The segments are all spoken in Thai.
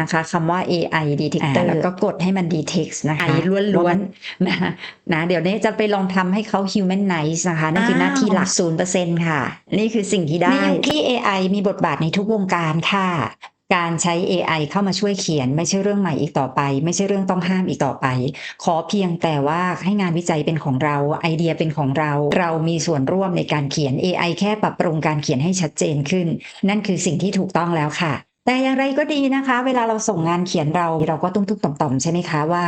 นะคะคำว่า AI detector อ่าแล้วก็กดให้มัน detect นะคะล้วนๆนะนะเดี๋ยวนี้จะไปลองทำให้เขา humanize นะคะนั่นคือหน้าที่หลัก 0%ค่ะ นี่คือสิ่งที่ได้ในยุคที่ AI มีบทบาทในทุกวงการค่ะการใช้ AI เข้ามาช่วยเขียนไม่ใช่เรื่องใหม่อีกต่อไป ไม่ใช่เรื่องต้องห้ามอีกต่อไป ขอเพียงแต่ว่าให้งานวิจัยเป็นของเราไอเดียเป็นของเรา เรามีส่วนร่วมในการเขียน AI แค่ปรับปรุงการเขียนให้ชัดเจนขึ้น นั่นคือสิ่งที่ถูกต้องแล้วค่ะ แต่อย่างไรก็ดีนะคะ เวลาเราส่งงานเขียนเราเราก็ตุ้มๆต่อมๆใช่ไหมคะว่า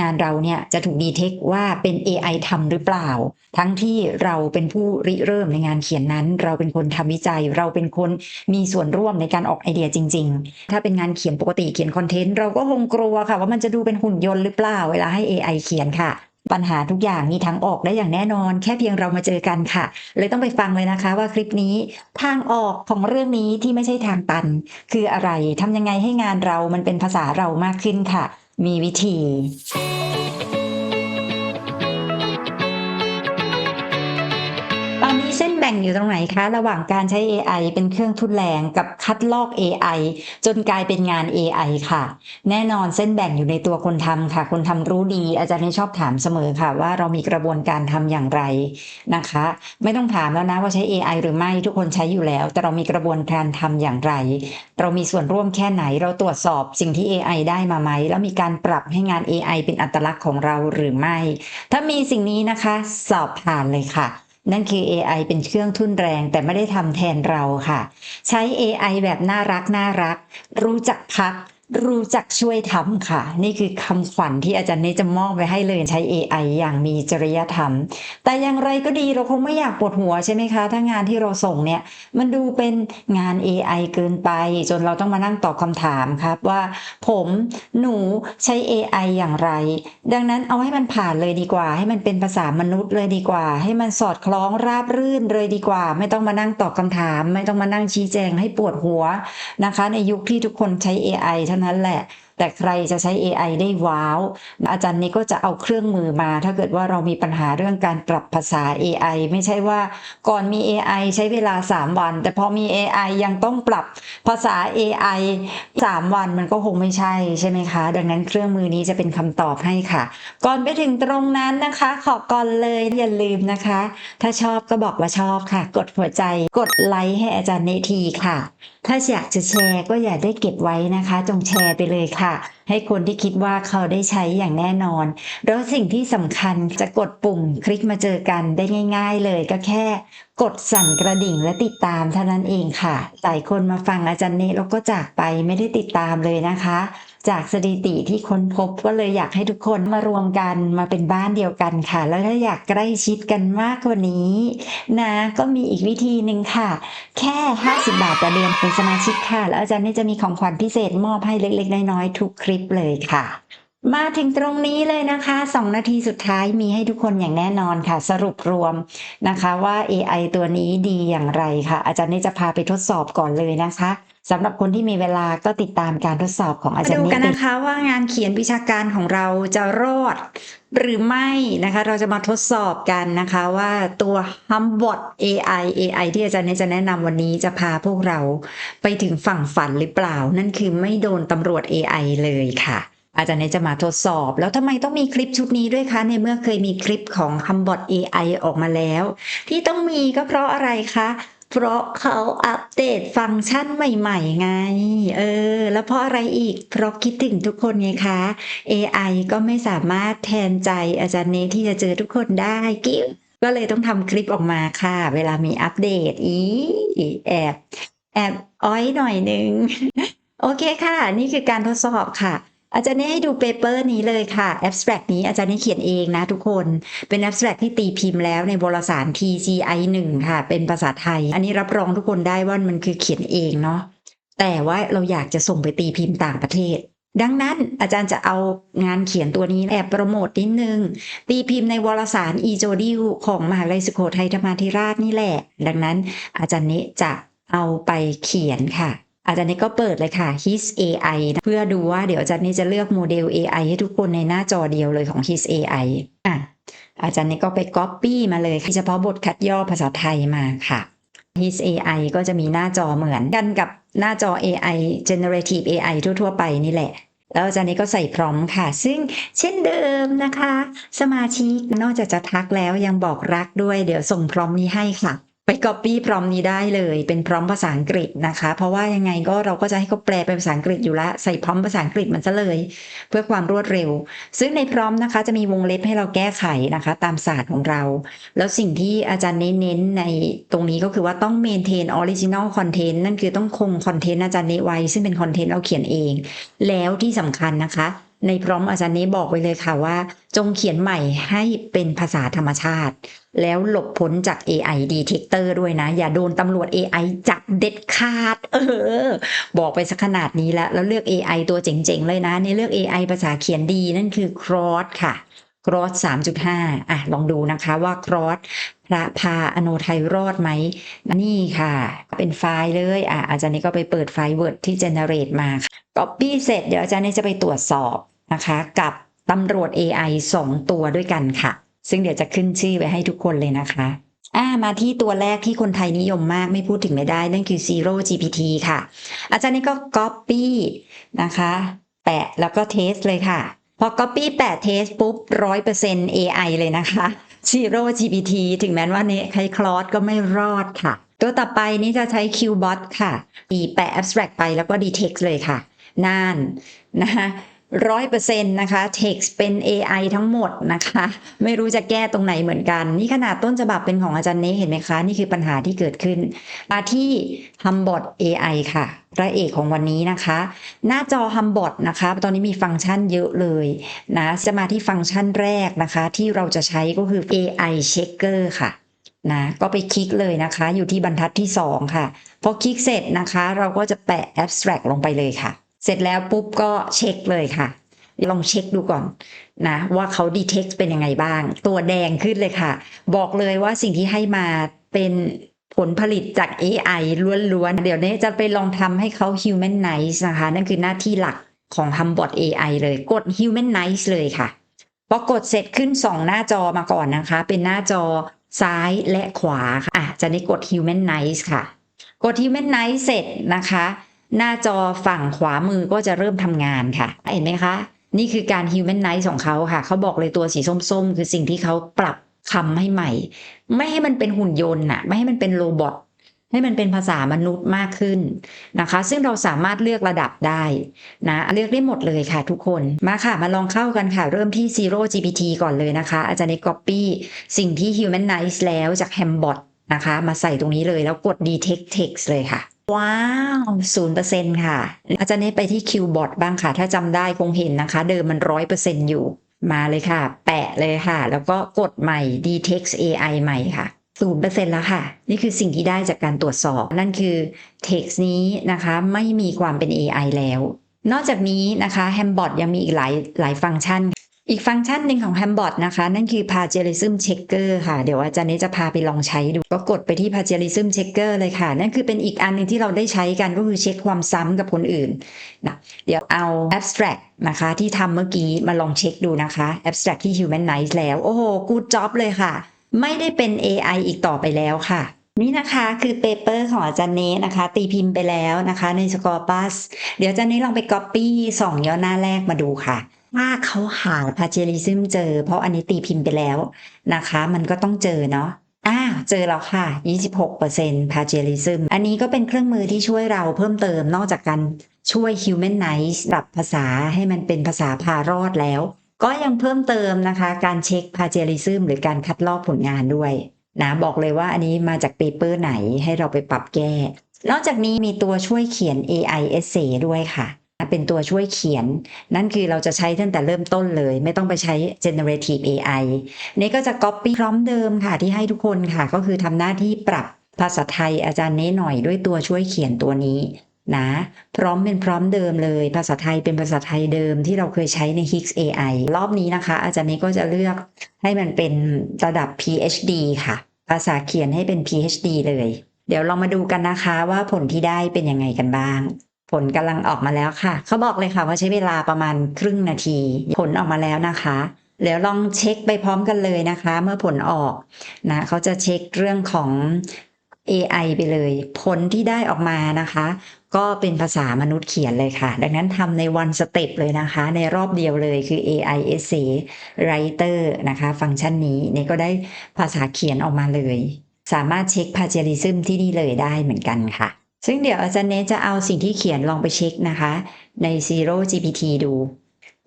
งานเราเนี่ยจะถูกดีเทคว่าเป็น AI ทำหรือเปล่า ทั้งที่เราเป็นผู้ริเริ่มในงานเขียนนั้น เราเป็นคนทำวิจัย เราเป็นคนมีส่วนร่วมในการออกไอเดียจริง ๆ ถ้าเป็นงานเขียนปกติเขียนคอนเทนต์เราก็คงกลัวค่ะ ว่ามันจะดูเป็นหุ่นยนต์หรือเปล่า เวลาให้ AI เขียนค่ะ ปัญหาทุกอย่างมีทางออกได้อย่างแน่นอน แค่เพียงเรามาเจอกันค่ะ เลยต้องไปฟังเลยนะคะว่าคลิปนี้ทางออกของเรื่องนี้ที่ไม่ใช่ทางตัน คืออะไรทำยังไงให้งานเรามันเป็นภาษาเรามากขึ้นค่ะ มีวิธี งอยู่ตรงไหนคะ ระหว่างการใช้ AI เป็นเครื่องทุนแรงกับคัดลอก AI จนกลายเป็นงาน AI ค่ะ แน่นอนเส้นแบ่งอยู่ในตัวคนทำค่ะ คนทำรู้ดี อาจารย์นี่ชอบถามเสมอค่ะ ว่าเรามีกระบวนการทำอย่างไรนะคะ ไม่ต้องถามแล้วนะว่าใช้ AI หรือไม่ทุกคนใช้อยู่แล้ว แต่เรามีกระบวนการทำอย่างไร เรามีส่วนร่วมแค่ไหนเราตรวจสอบสิ่งที่ AI ได้มาไหมแล้วมีการปรับให้งาน AI เป็นอัตลักษณ์ของเราหรือไม่ ถ้ามีสิ่งนี้นะคะ สอบผ่านเลยค่ะ นั่นคือ AI เป็นเครื่องทุ่นแรงแต่ไม่ได้ทำแทนเราค่ะ ใช้ AI แบบน่ารักน่ารัก รู้จักพัก รู้จักช่วยทำค่ะ นี่คือคำขวัญที่อาจารย์เนจะมอบไปให้เลยใช้ AI อย่างมีจริยธรรม แต่อย่างไรก็ดีเราคงไม่อยากปวดหัวใช่ไหมคะ ถ้างานที่เราส่งเนี่ย มันดูเป็นงาน AI เกินไป จนเราต้องมานั่งตอบคำถามครับว่า ผมหนูใช้ AI อย่างไร ดังนั้นเอาให้มันผ่านเลยดีกว่า ให้มันเป็นภาษามนุษย์เลยดีกว่า ให้มันสอดคล้องราบรื่นเลยดีกว่า ไม่ต้องมานั่งตอบคำถาม ไม่ต้องมานั่งชี้แจงให้ปวดหัวนะคะ ในยุคที่ทุกคนใช้ AI เท่านั้นแหละ แต่ใครจะใช้ AI ได้ว้าว อาจารย์นี้ก็จะเอาเครื่องมือมา ถ้าเกิดว่าเรามีปัญหาเรื่องการปรับภาษา AI ไม่ใช่ว่าก่อนมี AI ใช้เวลา 3 วัน แต่พอมี AI ยังต้องปรับภาษา AI 3 วันมันก็คงไม่ใช่ใช่ไหมคะ ดังนั้นเครื่องมือนี้จะเป็นคำตอบให้ค่ะ ก่อนไปถึงตรงนั้นนะคะ ขอก่อนเลยอย่าลืมนะคะ ถ้าชอบก็บอกว่าชอบค่ะ กดหัวใจกดไลค์ให้อาจารย์เนทีค่ะ ถ้าอยากจะแชร์ก็อย่าได้เก็บไว้นะคะ จงแชร์ไปเลยค่ะให้คนที่คิดว่าเขาได้ใช้อย่างแน่นอน แล้วสิ่งที่สำคัญจะกดปุ่มคลิกมาเจอกันได้ง่าย ๆ เลยก็แค่กดสั่นกระดิ่งและติดตามเท่านั้นเองค่ะ หลายคนมาฟังอาจารย์เนแล้วก็จากไปไม่ได้ติดตามเลยนะคะ จากสถิติที่ค้นพบก็เลยอยากให้ทุกคนมารวมกันมาเป็นบ้านเดียวกันค่ะ แล้วถ้าอยากใกล้ชิดกันมากกว่านี้ นะ ก็มีอีกวิธีหนึ่งค่ะ แค่ 50 บาทต่อเดือนเป็นสมาชิกค่ะ แล้วอาจารย์นี่จะมีของขวัญพิเศษมอบให้เล็กๆน้อยๆทุกคลิปเลยค่ะ มาถึงตรงนี้เลยนะคะ2นาทีสุดท้ายมีให้ทุกคนอย่างแน่นอนค่ะ สรุปรวมนะคะว่า AI ตัวนี้ดีอย่างไรค่ะ อาจารย์นี่จะพาไปทดสอบก่อนเลยนะคะสำหรับคนที่มีเวลาก็ติดตามการทดสอบของอาจารย์มาดูนี่กันนะคะว่างานเขียนวิชาการของเราจะรอดหรือไม่นะคะ เราจะมาทดสอบกันนะคะว่าตัว Humbot AI AI ที่อาจารย์เนยจะแนะนำวันนี้จะพาพวกเราไปถึงฝั่งฝันหรือเปล่า นั่นคือไม่โดนตำรวจ AI เลยค่ะ อาจารย์เนยจะมาทดสอบ แล้วทำไมต้องมีคลิปชุดนี้ด้วยคะ ในเมื่อเคยมีคลิปของ Humbot AI ออกมาแล้ว ที่ต้องมีก็เพราะอะไรคะ เพราะเขาอัปเดตฟังก์ชันใหม่ๆไง เออ แล้วเพราะอะไรอีก เพราะคิดถึงทุกคนไงคะ AI ก็ไม่สามารถแทนใจอาจารย์เนที่จะเจอทุกคนได้กิ้วก็เลยต้องทำคลิปออกมาค่ะ เวลามีอัปเดตอีแอบแอบอ้อยหน่อยนึง โอเคค่ะ นี่คือการทดสอบค่ะ อาจารย์นี่ให้ดูเปเปอร์นี้เลยค่ะ abstract นี้อาจารย์นี่เขียนเองนะทุกคน เป็น abstract ที่ตีพิมพ์แล้วในวารสาร TCI 1ค่ะ เป็นภาษาไทย อันนี้รับรองทุกคนได้ว่ามันคือเขียนเองเนาะ แต่ว่าเราอยากจะส่งไปตีพิมพ์ต่างประเทศ ดังนั้นอาจารย์จะเอางานเขียนตัวนี้แอบโปรโมทนิดนึง ตีพิมพ์ในวารสารอีโจดิวของมหาลัยสุโขทัยธรรมาธิราชนี่แหละ ดังนั้นอาจารย์นี้จะเอาไปเขียนค่ะ อาจารย์นี้ก็เปิดเลยค่ะ His AI เพื่อดูว่าเดี๋ยวอาจารย์นี้จะเลือกโมเดล AI ให้ทุกคนในหน้าจอเดียวเลยของ His AI อะอาจารย์นี้ก็ไป Copy มาเลยเฉพาะบทคัดย่อภาษาไทยมาค่ะ His AI ก็จะมีหน้าจอเหมือนกันกับหน้าจอ AI generative AI ทั่ว ๆ ไปนี่แหละ แล้วอาจารย์นี้ก็ใส่พร้อมค่ะ ซึ่งเช่นเดิมนะคะ สมาชิกนอกจากจะทักแล้วยังบอกรักด้วย เดี๋ยวส่งพร้อมนี้ให้ค่ะ ไป copy พร้อมนี้ได้เลย เป็นพร้อมภาษาอังกฤษนะคะ เพราะว่ายังไงก็เราก็จะให้เขาแปลเป็นภาษาอังกฤษอยู่ล้วใส่พร้อมภาษาอังกฤษมันซะเลย เพื่อความรวดเร็ว ซึ่งในพร้อมนะคะ จะมีวงเล็บให้เราแก้ไขนะคะ ตามศาสตร์ของเรา แล้วสิ่งที่อาจารย์เน้นๆในตรงนี้ก็คือว่าต้อง maintain original content นั่นคือต้องคงคอนเทนต์อาจารย์เนไว้ ซึ่งเป็นคอนเทนต์เราเขียนเอง แล้วที่สำคัญนะคะ ในพร้อมอาจารย์เนบอกไว้เลยค่ะว่า จงเขียนใหม่ให้เป็นภาษาธรรมชาติ แล้วหลบพ้นจาก AI detector ด้วยนะ อย่าโดนตำรวจ AI จับเด็ดขาด เออ บอกไปสักขนาดนี้แล้ว แล้วเลือก AI ตัวเจ๋งๆ เลยนะนี่เลือก AI ภาษาเขียนดีนั่นคือ Cross ค่ะ Cross 3.5 อะ ลองดูนะคะว่า Cross พระพาอโนไทยรอดไหม นี่ค่ะ เป็นไฟล์เลย อะอาจารย์นี่ก็ไปเปิดไฟล์ Word ที่ generate มา Copy เสร็จ เดี๋ยวอาจารย์นี่จะไปตรวจสอบ นะคะกับตำรวจ AI 2 ตัวด้วยกันค่ะ ซึ่งเดี๋ยวจะขึ้นชื่อไว้ให้ทุกคนเลยนะคะอ่ามาที่ตัวแรกที่คนไทยนิยมมากไม่พูดถึงไม่ได้นั่นคือ Zero GPT ค่ะ อาจารย์นี่ก็ Copy นะคะ แปะแล้วก็เทสเลยค่ะ พอ Copy แปะเทสปุ๊บ 100% AI เลยนะคะ Zero GPT ถึงแม้ว่าเนี่ยใครคลอสก็ไม่รอดค่ะ ตัวต่อไปนี้จะใช้ Qbot ค่ะ ดีแปะ abstract ไปแล้วก็ detect เลยค่ะ น่านนะคะ ร้อยเปอร์เซ็นต์นะคะ text เป็น AI ทั้งหมดนะคะ ไม่รู้จะแก้ตรงไหนเหมือนกัน นี่ขนาดต้นฉบับเป็นของอาจารย์เนเห็นไหมคะ นี่คือปัญหาที่เกิดขึ้น มาที่ Humbot AI ค่ะพระเอกของวันนี้นะคะ หน้าจอ Humbot นะคะ ตอนนี้มีฟังก์ชันเยอะเลยนะจะมาที่ฟังก์ชันแรกนะคะ ที่เราจะใช้ก็คือ AI Checker ค่ะนะก็ไปคลิกเลยนะคะ อยู่ที่บรรทัดที่ 2 ค่ะ พอคลิกเสร็จนะคะ เราก็จะแปะ abstract ลงไปเลยค่ะ เสร็จแล้วปุ๊บก็เช็คเลยค่ะ ลองเช็คดูก่อนนะว่าเขา detect เป็นยังไงบ้าง ตัวแดงขึ้นเลยค่ะ บอกเลยว่าสิ่งที่ให้มาเป็นผลผลิตจาก AI ล้วนๆ เดี๋ยวนี้จะไปลองทำให้เขา humanize นะคะ นั่นคือหน้าที่หลักของ Humbot AI เลยกด humanize เลยค่ะพอกดเสร็จขึ้น 2 หน้าจอมาก่อนนะคะ เป็นหน้าจอซ้ายและขวาค่ะ อะ จะได้กด humanize ค่ะ กด humanize เสร็จนะคะ หน้าจอฝั่งขวามือก็จะเริ่มทำงานค่ะ เห็นไหมคะ นี่คือการ humanize ของเขาค่ะ เขาบอกเลยตัวสีส้มๆ คือสิ่งที่เขาปรับคำให้ใหม่ ไม่ให้มันเป็นหุ่นยนต์น่ะ ไม่ให้มันเป็นโรบอทให้มันเป็นภาษามนุษย์มากขึ้นนะคะ ซึ่งเราสามารถเลือกระดับได้นะเลือกได้หมดเลยค่ะทุกคนมาค่ะมาลองเข้ากันค่ะ เริ่มที่ Zero GPT ก่อนเลยนะคะ อาจารย์ใน Copy สิ่งที่ Humanize แล้วจาก Hambot นะคะ มาใส่ตรงนี้เลยแล้วกด Detect Text เลยค่ะ ว้าวศูนย์เปอร์เซ็นค่ะ อาจารย์เนตไปที่ Qbot บ้างค่ะ ถ้าจำได้คงเห็นนะคะ เดิมมันร้อยเปอร์เซ็นอยู่ มาเลยค่ะ แปะเลยค่ะ แล้วก็กดใหม่ Detect AI ใหม่ค่ะศูนย์เปอร์เซ็นแล้วค่ะ นี่คือสิ่งที่ได้จากการตรวจสอบ นั่นคือ text นี้นะคะไม่มีความเป็น AI แล้ว นอกจากนี้นะคะ Hambot ยังมีอีกหลายหลายฟังก์ชัน อีกฟังก์ชันหนึ่งของ Hambot นะคะ นั่นคือ Plagiarism Checker ค่ะ เดี๋ยวอาจารย์นี้จะพาไปลองใช้ดู ก็กดไปที่ Plagiarism Checker เลยค่ะ นั่นคือเป็นอีกอันหนึ่งที่เราได้ใช้กันก็คือเช็คความซ้ำกับคนอื่นนะเดี๋ยวเอา abstract นะคะ ที่ทำเมื่อกี้มาลองเช็คดูนะคะ abstract ที่ humanize แล้ว โอ้โห good job เลยค่ะ ไม่ได้เป็น AI อีกต่อไปแล้วค่ะนี่นะคะคือเปเปอร์ของอาจารย์เนนะคะ ตีพิมพ์ไปแล้วนะคะ ในสกอร์ปัสเดี๋ยวอาจารย์เนลองไปก๊อปปี้สองย่อหน้าแรกมาดูค่ะ ถ้าเขาหาพาเจลิซึมเจอ เพราะอันนี้ตีพิมพ์ไปแล้วนะคะ มันก็ต้องเจอเนาะอ้าวเจอแล้วค่ะ 26% p a g e r i s m อันนี้ก็เป็นเครื่องมือที่ช่วยเราเพิ่มเติมนอกจากการช่วย humanize ปรับภาษาให้มันเป็นภาษาพารอดแล้ว ก็ยังเพิ่มเติมนะคะ การเช็ค p a g e r i s m หรือการคัดลอกผลงานด้วยนะบอกเลยว่าอันนี้มาจากเปเปอร์ไหนให้เราไปปรับแก้ นอกจากนี้มีตัวช่วยเขียน AI essay ด้วยค่ะ เป็นตัวช่วยเขียน นั่นคือเราจะใช้ตั้งแต่เริ่มต้นเลย ไม่ต้องไปใช้ generative AI นี่ก็จะ copy พร้อมเดิมค่ะที่ให้ทุกคนค่ะ ก็คือทำหน้าที่ปรับภาษาไทยอาจารย์เน้หน่อยด้วยตัวช่วยเขียนตัวนี้นะพร้อมเป็นพร้อมเดิมเลย ภาษาไทยเป็นภาษาไทยเดิมที่เราเคยใช้ใน Hix AI รอบนี้นะคะ อาจารย์เน้ก็จะเลือกให้มันเป็นระดับ PhD ค่ะ ภาษาเขียนให้เป็น PhD เลย เดี๋ยวลองมาดูกันนะคะว่าผลที่ได้เป็นยังไงกันบ้าง ผลกำลังออกมาแล้วค่ะ เขาบอกเลยค่ะว่าใช้เวลาประมาณครึ่งนาที ผลออกมาแล้วนะคะเดี๋ยวลองเช็คไปพร้อมกันเลยนะคะ เมื่อผลออกนะเขาจะเช็คเรื่องของ AI ไปเลย ผลที่ได้ออกมานะคะ ก็เป็นภาษามนุษย์เขียนเลยค่ะ ดังนั้นทำใน one step เลยนะคะ ในรอบเดียวเลยคือ AI Essay Writer นะคะ ฟังก์ชันนี้นี่ก็ได้ภาษาเขียนออกมาเลย สามารถเช็ค plagiarism ที่นี่เลยได้เหมือนกันค่ะ ซึ่งเดี๋ยวอาจารย์เนทจะเอาสิ่งที่เขียนลองไปเช็คนะคะ ใน Zero GPT ดู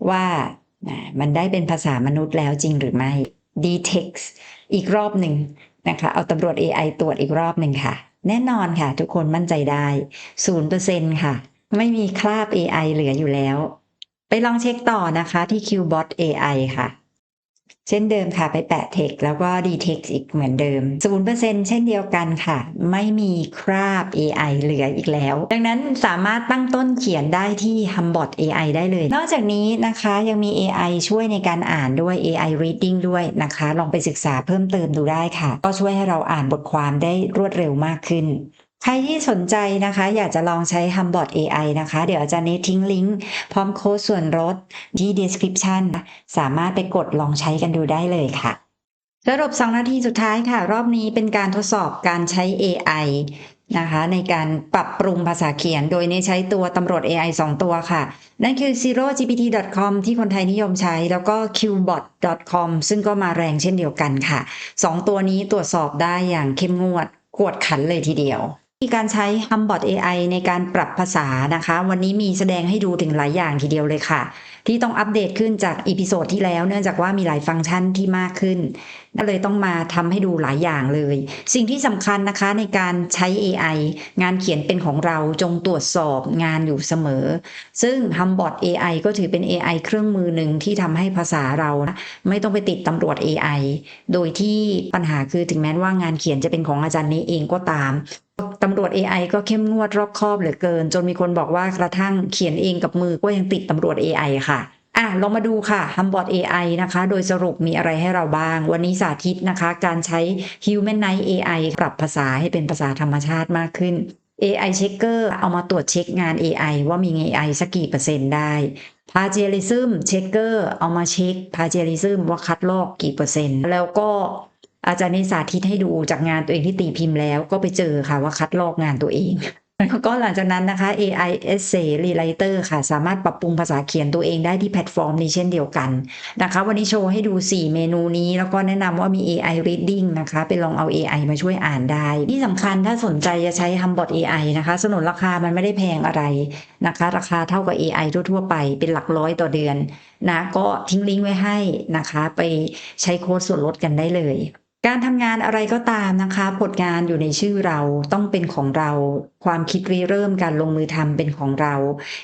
ว่ามันได้เป็นภาษามนุษย์แล้วจริงหรือไม่ D-text อีกรอบหนึ่งนะคะ เอาตำรวจ AI ตรวจอีกรอบหนึ่งค่ะ แน่นอนค่ะ ทุกคนมั่นใจได้ศูนย์เปอร์เซ็นค่ะ ไม่มีคราบ AI เหลืออยู่แล้ว ไปลองเช็คต่อนะคะที่ Qbot AI ค่ะ เช่นเดิมค่ะไปแปะ text แล้วก็ D-text อีกเหมือนเดิม 0%เช่นเดียวกันค่ะ ไม่มีคราบ AI เหลืออีกแล้ว ดังนั้นสามารถตั้งต้นเขียนได้ที่ Humbot AI ได้เลย นอกจากนี้นะคะยังมี AI ช่วยในการอ่านด้วย AI reading ด้วยนะคะ ลองไปศึกษาเพิ่มเติมดูได้ค่ะ ก็ช่วยให้เราอ่านบทความได้รวดเร็วมากขึ้น ใครที่สนใจนะคะ อยากจะลองใช้ Humbot AI นะคะ เดี๋ยวอาจารย์เนททิ้งลิงก์พร้อมโค้ดส่วนลดที่ description สามารถไปกดลองใช้กันดูได้เลยค่ะสรุป2นาทีสุดท้ายค่ะ รอบนี้เป็นการทดสอบการใช้ AI นะคะ ในการปรับปรุงภาษาเขียน โดยในใช้ตัวตำรวจ AI 2 ตัวค่ะ นั่นคือ zerogpt.com ที่คนไทยนิยมใช้ แล้วก็ qbot.com ซึ่งก็มาแรงเช่นเดียวกันค่ะ 2 ตัวนี้ตรวจสอบได้อย่างเข้มงวดกวดขันเลยทีเดียว มีการใช้ Humbot AI ในการปรับภาษานะคะ วันนี้มีแสดงให้ดูถึงหลายอย่างทีเดียวเลยค่ะ ที่ต้องอัปเดตขึ้นจากอีพิโซดที่แล้ว เนื่องจากว่ามีหลายฟังก์ชันที่มากขึ้น ก็เลยต้องมาทำให้ดูหลายอย่างเลย สิ่งที่สำคัญนะคะในการใช้ AI งานเขียนเป็นของเราจงตรวจสอบงานอยู่เสมอ ซึ่ง Humbot AI ก็ถือเป็น AI เครื่องมือหนึ่งที่ทำให้ภาษาเรานะไม่ต้องไปติดตำรวจ AI โดยที่ปัญหาคือถึงแม้ว่างานเขียนจะเป็นของอาจารย์นี้เองก็ตาม ตำรวจ AI ก็เข้มงวดรอบคอบเหลือเกิน จนมีคนบอกว่ากระทั่งเขียนเองกับมือก็ยังติดตำรวจ AI ค่ะอะลองมาดูค่ะ Humbot AI นะคะ โดยสรุปมีอะไรให้เราบ้าง วันนี้สาธิตนะคะ การใช้ Humanize AI ปรับภาษาให้เป็นภาษาธรรมชาติมากขึ้น AI Checker เอามาตรวจเช็คงาน AI ว่ามี AI สักกี่เปอร์เซ็นต์ได้ Plagiarism Checker เอามาเช็ค Plagiarism ว่าคัดลอกกี่เปอร์เซ็นต์ แล้วก็ อาจารย์นิสาธิตให้ดูจากงานตัวเองที่ตีพิมพ์แล้วก็ไปเจอค่ะว่าคัดลอกงานตัวเองแล้วก็หลังจากนั้นนะคะ AI Essay Rewriter ค่ะ สามารถปรับปรุงภาษาเขียนตัวเองได้ที่แพลตฟอร์มนี้เช่นเดียวกันนะคะ วันนี้โชว์ให้ดู 4 เมนูนี้ แล้วก็แนะนำว่ามี AI Reading นะคะไปลองเอา AI มาช่วยอ่านได้ ที่สำคัญถ้าสนใจจะใช้ Humbot AI นะคะ สนุนราคามันไม่ได้แพงอะไรนะคะ ราคาเท่ากับ AI ทั่วๆไปเป็นหลักร้อยต่อเดือนนะก็ทิ้งลิงก์ไว้ให้นะคะ ไปใช้โค้ดส่วนลดกันได้เลย การทำงานอะไรก็ตามนะคะ ผลงานอยู่ในชื่อเราต้องเป็นของเรา ความคิดริเริ่มการลงมือทำเป็นของเรา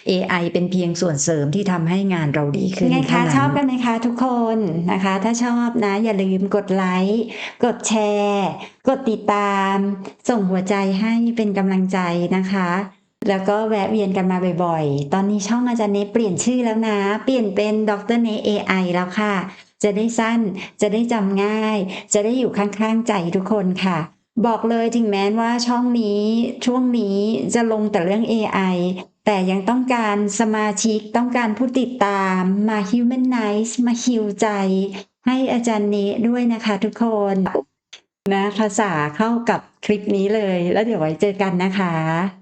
AI เป็นเพียงส่วนเสริมที่ทำให้งานเราดีขึ้นไงคะชอบกันไหมคะทุกคนนะคะ ถ้าชอบนะ อย่าลืมกดไลค์กดแชร์ กดติดตาม ส่งหัวใจให้เป็นกำลังใจนะคะ แล้วก็แวะเวียนกันมาบ่อยๆ ตอนนี้ช่องอาจารย์เนเปลี่ยนชื่อแล้วนะ เปลี่ยนเป็นดรเน AI แล้วค่ะ จะได้สั้น จะได้จำง่าย จะได้อยู่ข้างๆใจทุกคนค่ะ บอกเลยถึงแม้ว่าช่องนี้ช่วงนี้จะลงแต่เรื่อง AI แต่ยังต้องการสมาชิกต้องการผู้ติดตามมา humanize มาฮิวใจ ให้อาจารย์เนด้วยนะคะทุกคนนะภาษาเข้ากับคลิปนี้เลย แล้วเดี๋ยวไว้เจอกันนะคะ